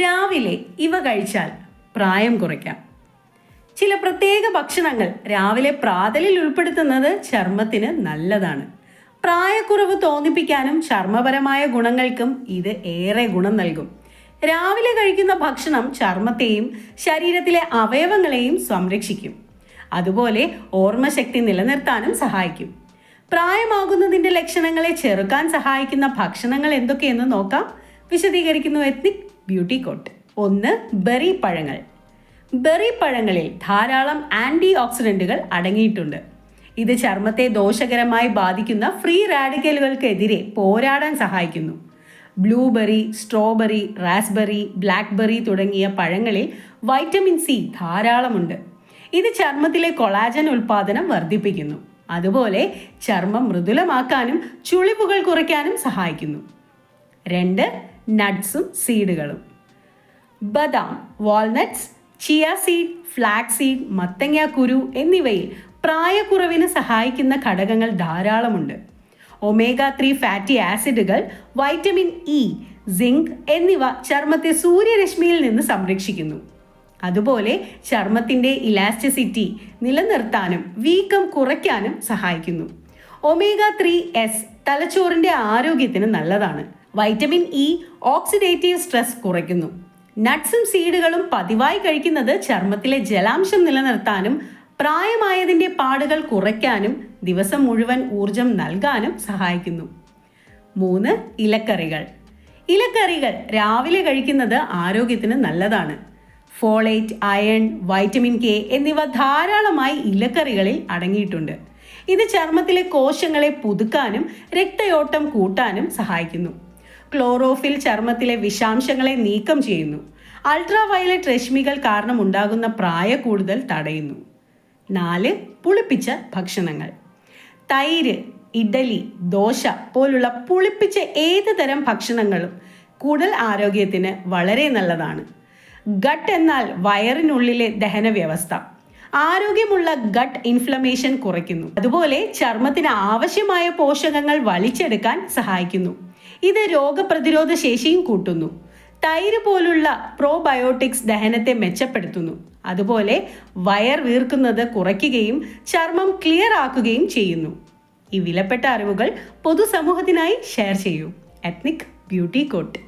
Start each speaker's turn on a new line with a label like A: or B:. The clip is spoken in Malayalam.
A: രാവിലെ ഇവ കഴിച്ചാൽ പ്രായം കുറയ്ക്കാം. ചില പ്രത്യേക ഭക്ഷണങ്ങൾ രാവിലെ പ്രാതലിൽ ഉൾപ്പെടുത്തുന്നത് ചർമ്മത്തിന് നല്ലതാണ്. പ്രായക്കുറവ് തോന്നിപ്പിക്കാനും ചർമ്മപരമായ ഗുണങ്ങൾക്കും ഇത് ഏറെ ഗുണം നൽകും. രാവിലെ കഴിക്കുന്ന ഭക്ഷണം ചർമ്മത്തെയും ശരീരത്തിലെ അവയവങ്ങളെയും സംരക്ഷിക്കും. അതുപോലെ ഓർമ്മശക്തി നിലനിർത്താനും സഹായിക്കും. പ്രായമാകുന്നതിന്റെ ലക്ഷണങ്ങളെ ചെറുക്കാൻ സഹായിക്കുന്ന ഭക്ഷണങ്ങൾ എന്തൊക്കെയെന്ന് നോക്കാം. വിശദീകരിക്കുന്നു എത്നിക് ബ്യൂട്ടി കോട്ട് ഒന്ന് ബെറി പഴങ്ങൾ. ബെറി പഴങ്ങളിൽ ധാരാളം ആന്റി ഓക്സിഡന്റുകൾ അടങ്ങിയിട്ടുണ്ട്. ഇത് ചർമ്മത്തെ ദോഷകരമായി ബാധിക്കുന്ന ഫ്രീ റാഡിക്കലുകൾക്കെതിരെ പോരാടാൻ സഹായിക്കുന്നു. ബ്ലൂബെറി സ്ട്രോബെറി റാസ്ബെറി ബ്ലാക്ക്ബെറി തുടങ്ങിയ പഴങ്ങളിൽ വൈറ്റമിൻ സി ധാരാളമുണ്ട്. ഇത് ചർമ്മത്തിലെ കൊളാജൻ ഉൽപാദനം വർദ്ധിപ്പിക്കുന്നു. അതുപോലെ ചർമ്മം മൃദുലമാക്കാനും ചുളിവുകൾ കുറയ്ക്കാനും സഹായിക്കുന്നു. രണ്ട് നട്ട്സും സീഡുകളും ബദാം walnuts chia seed flax seed മത്തങ്ങ കുരു എന്നിവയിൽ പ്രായക്കുറവിന് സഹായിക്കുന്ന ഘടകങ്ങൾ ധാരാളമുണ്ട്. ഒമേഗ ത്രീ ഫാറ്റി ആസിഡുകൾ വൈറ്റമിൻ ഇ സിങ്ക് എന്നിവ ചർമ്മത്തെ സൂര്യരശ്മിയിൽ നിന്ന് സംരക്ഷിക്കുന്നു. അതുപോലെ ചർമ്മത്തിന്റെ ഇലാസ്റ്റിസിറ്റി നിലനിർത്താനും വീക്കം കുറയ്ക്കാനും സഹായിക്കുന്നു. ഒമേഗ ത്രീ എസ് തലച്ചോറിന്റെ ആരോഗ്യത്തിന് നല്ലതാണ്. വൈറ്റമിൻ ഇ ഓക്സിഡേറ്റീവ് സ്ട്രെസ് കുറയ്ക്കുന്നു. നട്ട്സും സീഡുകളും പതിവായി കഴിക്കുന്നത് ചർമ്മത്തിലെ ജലാംശം നിലനിർത്താനും പ്രായമായതിന്റെ പാടുകൾ കുറയ്ക്കാനും ദിവസം മുഴുവൻ ഊർജം നൽകാനും സഹായിക്കുന്നു. മൂന്ന് ഇലക്കറികൾ. ഇലക്കറികൾ രാവിലെ കഴിക്കുന്നത് ആരോഗ്യത്തിന് നല്ലതാണ്. ഫോളേറ്റ് അയൺ വൈറ്റമിൻ കെ എന്നിവ ധാരാളമായി ഇലക്കറികളിൽ അടങ്ങിയിട്ടുണ്ട്. ഇത് ചർമ്മത്തിലെ കോശങ്ങളെ പുതുക്കാനും രക്തയോട്ടം കൂട്ടാനും സഹായിക്കുന്നു. ക്ലോറോഫിൽ ചർമ്മത്തിലെ വിഷാംശങ്ങളെ നീക്കം ചെയ്യുന്നു. അൾട്രാ വയലറ്റ് രശ്മികൾ കാരണം ഉണ്ടാകുന്ന പ്രായ കൂടുതൽ തടയുന്നു. നാല് പുളിപ്പിച്ച ഭക്ഷണങ്ങൾ. തൈര് ഇഡലി ദോശ പോലുള്ള പുളിപ്പിച്ച ഏത് തരം ഭക്ഷണങ്ങളും കുടൽ ആരോഗ്യത്തിന് വളരെ നല്ലതാണ്. ഗട്ട് എന്നാൽ വയറിനുള്ളിലെ ദഹന വ്യവസ്ഥ ആരോഗ്യമുള്ള ഗട്ട് ഇൻഫ്ലമേഷൻ കുറയ്ക്കുന്നു. അതുപോലെ ചർമ്മത്തിന് ആവശ്യമായ പോഷകങ്ങൾ വലിച്ചെടുക്കാൻ സഹായിക്കുന്നു. ഇത് രോഗപ്രതിരോധ ശേഷിയും കൂട്ടുന്നു. തൈര് പോലുള്ള പ്രോബയോട്ടിക്സ് ദഹനത്തെ മെച്ചപ്പെടുത്തുന്നു. അതുപോലെ വയർ വീർക്കുന്നത് കുറയ്ക്കുകയും ചർമ്മം ക്ലിയർ ആക്കുകയും ചെയ്യുന്നു. ഈ വിലപ്പെട്ട അറിവുകൾ പൊതുസമൂഹത്തിനായി ഷെയർ ചെയ്യൂ. Ethnic beauty coat